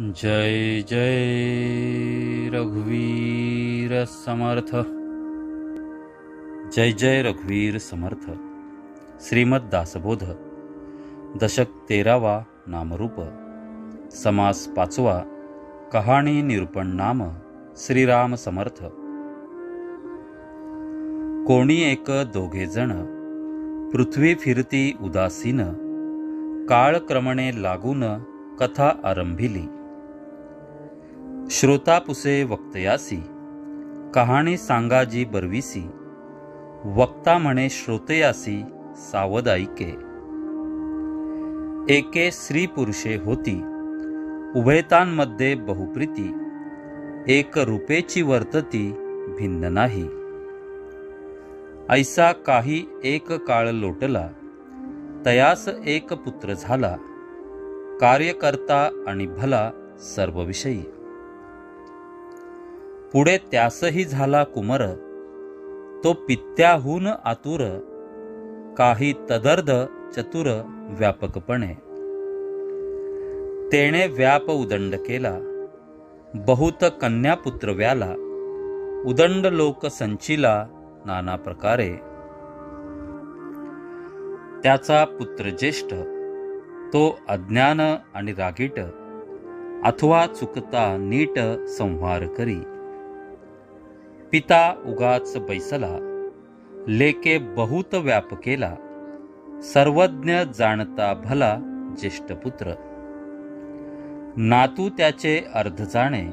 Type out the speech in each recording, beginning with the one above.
जय जय रघुवीर समर्थ। जय जय रघुवीर समर्थ। श्रीमद दासबोध। दशक तेरावा नामरूप। समास पाचवा। कहाणी निरूपण नाम। श्रीराम समर्थ। कोणी एक दोघे जण। पृथ्वी फिरती उदासीन। काळक्रमणे लागून कथा आरंभिली। श्रोतापुसे वक्तयासी कहाणी सांगाजी बरविसी वक्ता म्हणे श्रोतयासी सावध ऐके एके स्त्री पुरुषे होती उभयतांमध्ये बहुप्रीती एक रूपेची वर्तती भिन्न नाही. ऐसा काही एक काळ लोटला तयास एक पुत्र झाला कार्यकर्ता आणि भला सर्वविषयी. पुढे त्यासही झाला कुमर. तो पित्याहून आतुर काही तदर्ध चतुर व्यापकपणे. तेणे व्याप उदंड केला. बहुत कन्यापुत्र व्याला. उदंड लोक संचिला नाना प्रकारे. त्याचा पुत्र ज्येष्ठ तो अज्ञान आणि रागीट. अथवा चुकता नीट संहार करी. पिता उगाच बैसला लेके बहुत व्याप केला सर्वज्ञ जाणता भला ज्येष्ठ पुत्र. नातू त्याचे अर्ध जाणे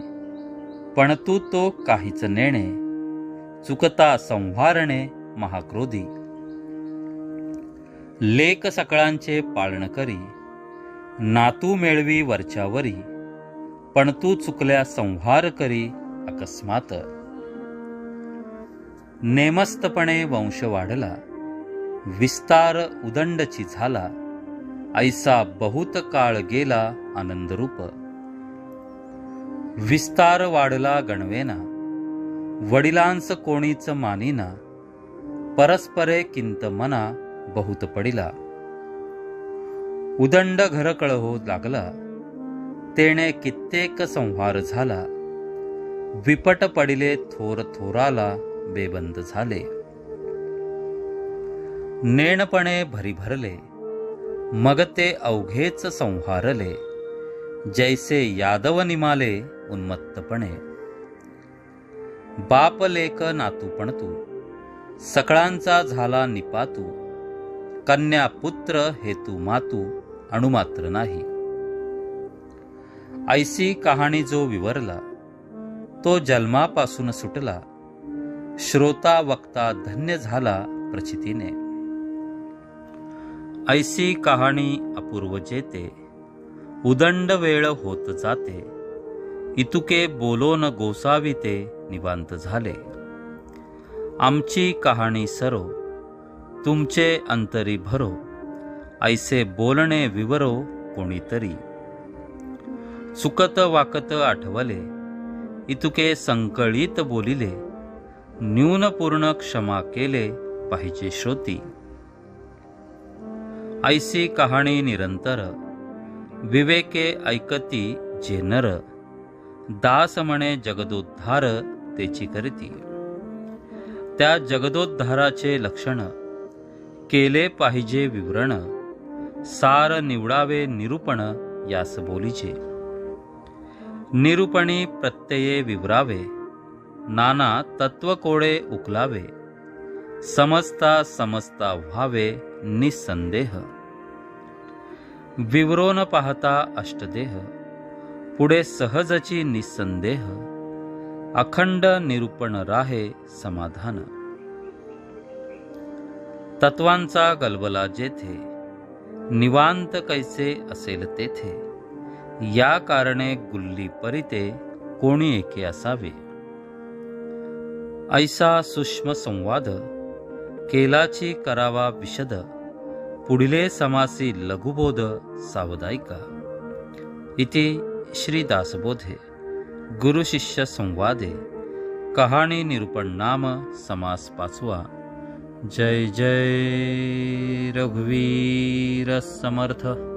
पण तू तो काहीच नेणे चुकता संहारणे महाक्रोधी. लेक सकळांचे पाळण करी नातू मेळवी वरच्यावरी पण तू चुकल्या संहार करी अकस्मात. नेमस्तपणे वंश वाढला विस्तार उदंडची झाला ऐसा बहुत काळ गेला आनंदरूप. विस्तार वाढला गणवेना वडिलांस कोणीच मानिना परस्परे किंत मना बहुत पडिला. उदंड घरकळ हो लागला तेणे कित्येक संहार झाला विपट पडिले थोर थोराला बेबंद झाले. नेणपणे भरिभरले मग ते अवघेच संहारले. जैसे यादव निमाले उन्मत्तपणे. बाप लेक नातू पण तू सकळांचा झाला निपातू. कन्या पुत्र हेतू मातू अणुमात्र नाही. ऐसी कहाणी जो विवरला तो जन्मापासून सुटला. श्रोता वक्ता धन्य झाला प्रचितीने. ऐसी कहाणी अपूर्व जेते. उदंड वेळ होत जाते. इतुके बोलोन गोसाविते निवांत झाले. आमची कहाणी सरो. तुमचे अंतरी भरो. ऐसे बोलणे विवरो कोणीतरी. चुकत वाकत आठवले. इतुके संकळीत बोलिले. न्यूनपूर्ण क्षमा केले पाहिजे श्रोती. ऐसी कहाणी निरंतर. विवेके ऐकती जे नर. दास म्हणे जगदोद्धार तेची करती. त्या जगदोद्धाराचे लक्षण. केले पाहिजे विवरण. सार निवडावे निरूपण यास बोलीचे. निरूपणी प्रत्यये विवरावे. नाना तत्वकोडे उकलावे समजता समजता व्हावे निसंदेह. विवरोन पाहता अष्टदेह पुढे सहजची निसंदेह अखंड निरूपण राहे समाधान. तत्वांचा गलबला जेथे निवांत कैसे असेल तेथे या कारणे गुल्ली परिते कोणी एके असावे. ऐसा सूक्ष्म संवाद केलाची करावा विशद पुढिले समासी लघुबोध सावधायिका इति श्रीदासबोधे गुरुशिष्यसंवादे गुरुशिष्य संवादे कहाणी निरूपण नाम समास पाचवा। जय जय रघुवीर समर्थ।